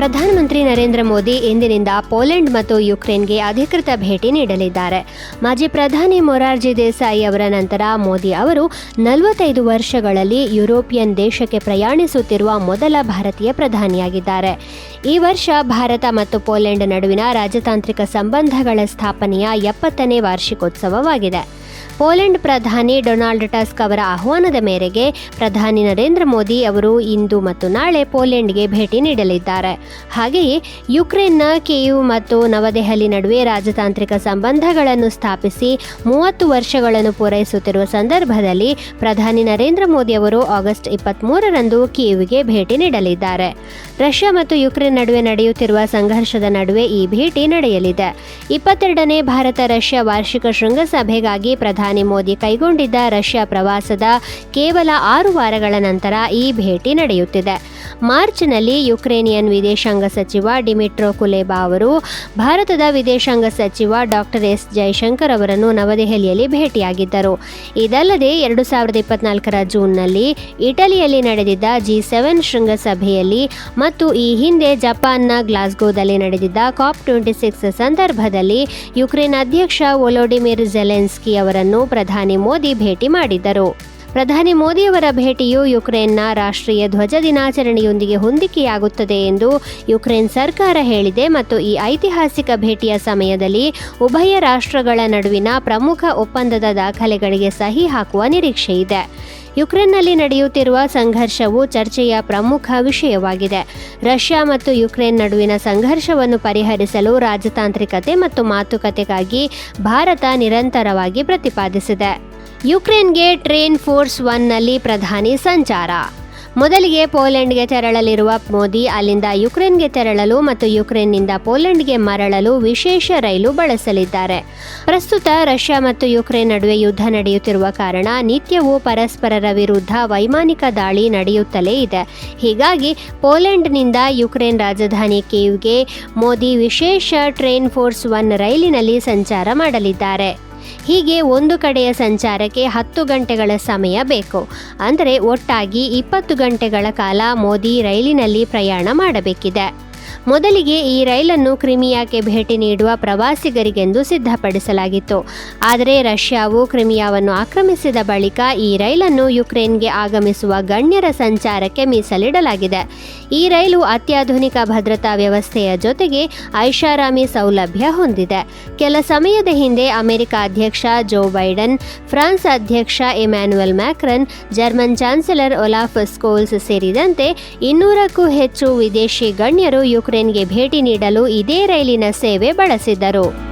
ಪ್ರಧಾನಮಂತ್ರಿ ನರೇಂದ್ರ ಮೋದಿ ಇಂದಿನಿಂದ ಪೋಲೆಂಡ್ ಮತ್ತು ಯುಕ್ರೇನ್ಗೆ ಅಧಿಕೃತ ಭೇಟಿ ನೀಡಲಿದ್ದಾರೆ. ಮಾಜಿ ಪ್ರಧಾನಿ ಮೊರಾರ್ಜಿ ದೇಸಾಯಿ ಅವರ ನಂತರ ಮೋದಿ ಅವರು ನಲವತ್ತೈದು ವರ್ಷಗಳಲ್ಲಿ ಯುರೋಪಿಯನ್ ದೇಶಕ್ಕೆ ಪ್ರಯಾಣಿಸುತ್ತಿರುವ ಮೊದಲ ಭಾರತೀಯ ಪ್ರಧಾನಿಯಾಗಿದ್ದಾರೆ. ಈ ವರ್ಷ ಭಾರತ ಮತ್ತು ಪೋಲೆಂಡ್ ನಡುವಿನ ರಾಜತಾಂತ್ರಿಕ ಸಂಬಂಧಗಳ ಸ್ಥಾಪನೆಯ ಎಪ್ಪತ್ತನೇ ವಾರ್ಷಿಕೋತ್ಸವವಾಗಿದೆ. ಪೋಲೆಂಡ್ ಪ್ರಧಾನಿ ಡೊನಾಲ್ಡ್ ಟಸ್ಕ್ ಅವರ ಆಹ್ವಾನದ ಮೇರೆಗೆ ಪ್ರಧಾನಿ ನರೇಂದ್ರ ಮೋದಿ ಅವರು ಇಂದು ಮತ್ತು ನಾಳೆ ಪೋಲೆಂಡ್ಗೆ ಭೇಟಿ ನೀಡಲಿದ್ದಾರೆ. ಹಾಗೆಯೇ ಯುಕ್ರೇನ್ನ ಕಿಯು ಮತ್ತು ನವದೆಹಲಿ ನಡುವೆ ರಾಜತಾಂತ್ರಿಕ ಸಂಬಂಧಗಳನ್ನು ಸ್ಥಾಪಿಸಿ ಮೂವತ್ತು ವರ್ಷಗಳನ್ನು ಪೂರೈಸುತ್ತಿರುವ ಸಂದರ್ಭದಲ್ಲಿ ಪ್ರಧಾನಿ ನರೇಂದ್ರ ಮೋದಿ ಅವರು ಆಗಸ್ಟ್ ಇಪ್ಪತ್ತ್ಮೂರರಂದು ಕಿಯುವಿಗೆ ಭೇಟಿ ನೀಡಲಿದ್ದಾರೆ. ರಷ್ಯಾ ಮತ್ತು ಯುಕ್ರೇನ್ ನಡುವೆ ನಡೆಯುತ್ತಿರುವ ಸಂಘರ್ಷದ ನಡುವೆ ಈ ಭೇಟಿ ನಡೆಯಲಿದೆ. ಇಪ್ಪತ್ತೆರಡನೇ ಭಾರತ ರಷ್ಯಾ ವಾರ್ಷಿಕ ಶೃಂಗಸಭೆಗಾಗಿ ಪ್ರಧಾನಿ ಮೋದಿ ಕೈಗೊಂಡಿದ್ದ ರಷ್ಯಾ ಪ್ರವಾಸದ ಕೇವಲ ಆರು ವಾರಗಳ ನಂತರ ಈ ಭೇಟಿ ನಡೆಯುತ್ತಿದೆ. ಮಾರ್ಚ್ನಲ್ಲಿ ಯುಕ್ರೇನಿಯನ್ ವಿದೇಶಾಂಗ ಸಚಿವ ಡಿಮಿಟ್ರೋ ಕುಲೇಬಾ ಅವರು, ಭಾರತದ ವಿದೇಶಾಂಗ ಸಚಿವ ಡಾಕ್ಟರ್ ಎಸ್ ಜೈಶಂಕರ್ ಅವರನ್ನು ನವದೆಹಲಿಯಲ್ಲಿ ಭೇಟಿಯಾಗಿದ್ದರು. ಇದಲ್ಲದೆ ಎರಡು ಸಾವಿರದ ಇಪ್ಪತ್ನಾಲ್ಕರ ಜೂನ್ನಲ್ಲಿ ಇಟಲಿಯಲ್ಲಿ ನಡೆದಿದ್ದ ಜಿ ಸೆವೆನ್ ಶೃಂಗಸಭೆಯಲ್ಲಿ ಮತ್ತು ಈ ಹಿಂದೆ ಜಪಾನ್ನ ಗ್ಲಾಸ್ಗೋದಲ್ಲಿ ನಡೆದಿದ್ದ ಕಾಪ್ ಟ್ವೆಂಟಿ ಸಿಕ್ಸ್ ಸಂದರ್ಭದಲ್ಲಿ ಯುಕ್ರೇನ್ ಅಧ್ಯಕ್ಷ ವೊಲೋಡಿಮಿರ್ ಜೆಲೆನ್ಸ್ಕಿ ಅವರನ್ನು ಪ್ರಧಾನಿ ಮೋದಿ ಭೇಟಿ ಮಾಡಿದ್ದರು. ಪ್ರಧಾನಿ ಮೋದಿಯವರ ಭೇಟಿಯು ಯುಕ್ರೇನ್ನ ರಾಷ್ಟ್ರೀಯ ಧ್ವಜ ದಿನಾಚರಣೆಯೊಂದಿಗೆ ಹೊಂದಿಕೆಯಾಗುತ್ತದೆ ಎಂದು ಯುಕ್ರೇನ್ ಸರ್ಕಾರ ಹೇಳಿದೆ ಮತ್ತು ಈ ಐತಿಹಾಸಿಕ ಭೇಟಿಯ ಸಮಯದಲ್ಲಿ ಉಭಯ ರಾಷ್ಟ್ರಗಳ ನಡುವಿನ ಪ್ರಮುಖ ಒಪ್ಪಂದದ ದಾಖಲೆಗಳಿಗೆ ಸಹಿ ಹಾಕುವ ನಿರೀಕ್ಷೆ ಇದೆ. ಯುಕ್ರೇನ್ನಲ್ಲಿ ನಡೆಯುತ್ತಿರುವ ಸಂಘರ್ಷವು ಚರ್ಚೆಯ ಪ್ರಮುಖ ವಿಷಯವಾಗಿದೆ. ರಷ್ಯಾ ಮತ್ತು ಯುಕ್ರೇನ್ ನಡುವಿನ ಸಂಘರ್ಷವನ್ನು ಪರಿಹರಿಸಲು ರಾಜತಾಂತ್ರಿಕತೆ ಮತ್ತು ಮಾತುಕತೆಗಾಗಿ ಭಾರತ ನಿರಂತರವಾಗಿ ಪ್ರತಿಪಾದಿಸಿದೆ. ಯುಕ್ರೇನ್ಗೆ ಟ್ರೇನ್ ಫೋರ್ಸ್ ಒನ್ನಲ್ಲಿ ಪ್ರಧಾನಿ ಸಂಚಾರ. ಮೊದಲಿಗೆ ಪೋಲೆಂಡ್ಗೆ ತೆರಳಲಿರುವ ಮೋದಿ ಅಲ್ಲಿಂದ ಯುಕ್ರೇನ್ಗೆ ತೆರಳಲು ಮತ್ತು ಯುಕ್ರೇನ್ನಿಂದ ಪೋಲೆಂಡ್ಗೆ ಮರಳಲು ವಿಶೇಷ ರೈಲು ಬಳಸಲಿದ್ದಾರೆ. ಪ್ರಸ್ತುತ ರಷ್ಯಾ ಮತ್ತು ಯುಕ್ರೇನ್ ನಡುವೆ ಯುದ್ಧ ನಡೆಯುತ್ತಿರುವ ಕಾರಣ ನಿತ್ಯವೂ ಪರಸ್ಪರರ ವಿರುದ್ಧ ವೈಮಾನಿಕ ದಾಳಿ ನಡೆಯುತ್ತಲೇ ಇದೆ. ಹೀಗಾಗಿ ಪೋಲೆಂಡ್ನಿಂದ ಯುಕ್ರೇನ್ ರಾಜಧಾನಿ ಕೇವ್ಗೆ ಮೋದಿ ವಿಶೇಷ ಟ್ರೈನ್ ಫೋರ್ಸ್ ಒನ್ ರೈಲಿನಲ್ಲಿ ಸಂಚಾರ ಮಾಡಲಿದ್ದಾರೆ. ಹೀಗೆ ಒಂದು ಕಡೆಯ ಸಂಚಾರಕ್ಕೆ ಹತ್ತು ಗಂಟೆಗಳ ಸಮಯ ಬೇಕು. ಅಂದರೆ ಒಟ್ಟಾಗಿ ಇಪ್ಪತ್ತು ಗಂಟೆಗಳ ಕಾಲ ಮೋದಿ ರೈಲಿನಲ್ಲಿ ಪ್ರಯಾಣ ಮಾಡಬೇಕಿದೆ. ಮೊದಲಿಗೆ ಈ ರೈಲನ್ನು ಕ್ರಿಮಿಯಾಕ್ಕೆ ಭೇಟಿ ನೀಡುವ ಪ್ರವಾಸಿಗರಿಗೆಂದು ಸಿದ್ಧಪಡಿಸಲಾಗಿತ್ತು. ಆದರೆ ರಷ್ಯಾವು ಕ್ರಿಮಿಯಾವನ್ನು ಆಕ್ರಮಿಸಿದ ಬಳಿಕ ಈ ರೈಲನ್ನು ಯುಕ್ರೇನ್ಗೆ ಆಗಮಿಸುವ ಗಣ್ಯರ ಸಂಚಾರಕ್ಕೆ ಮೀಸಲಿಡಲಾಗಿದೆ. ಈ ರೈಲು ಅತ್ಯಾಧುನಿಕ ಭದ್ರತಾ ವ್ಯವಸ್ಥೆಯ ಜೊತೆಗೆ ಐಷಾರಾಮಿ ಸೌಲಭ್ಯ ಹೊಂದಿದೆ. ಕೆಲ ಸಮಯದ ಹಿಂದೆ ಅಮೆರಿಕ ಅಧ್ಯಕ್ಷ ಜೋ ಬೈಡನ್, ಫ್ರಾನ್ಸ್ ಅಧ್ಯಕ್ಷ Emmanuel Macron, German chancellor Olaf Scholz ಸೇರಿದಂತೆ ಇನ್ನೂರಕ್ಕೂ ಹೆಚ್ಚು ವಿದೇಶಿ ಗಣ್ಯರು ಯುಕ್ರೇನ್ಗೆ ಭೇಟಿ ನೀಡಲು ಇದೇ ರೈಲಿನ ಸೇವೆ ಬಳಸಿದ್ದರು.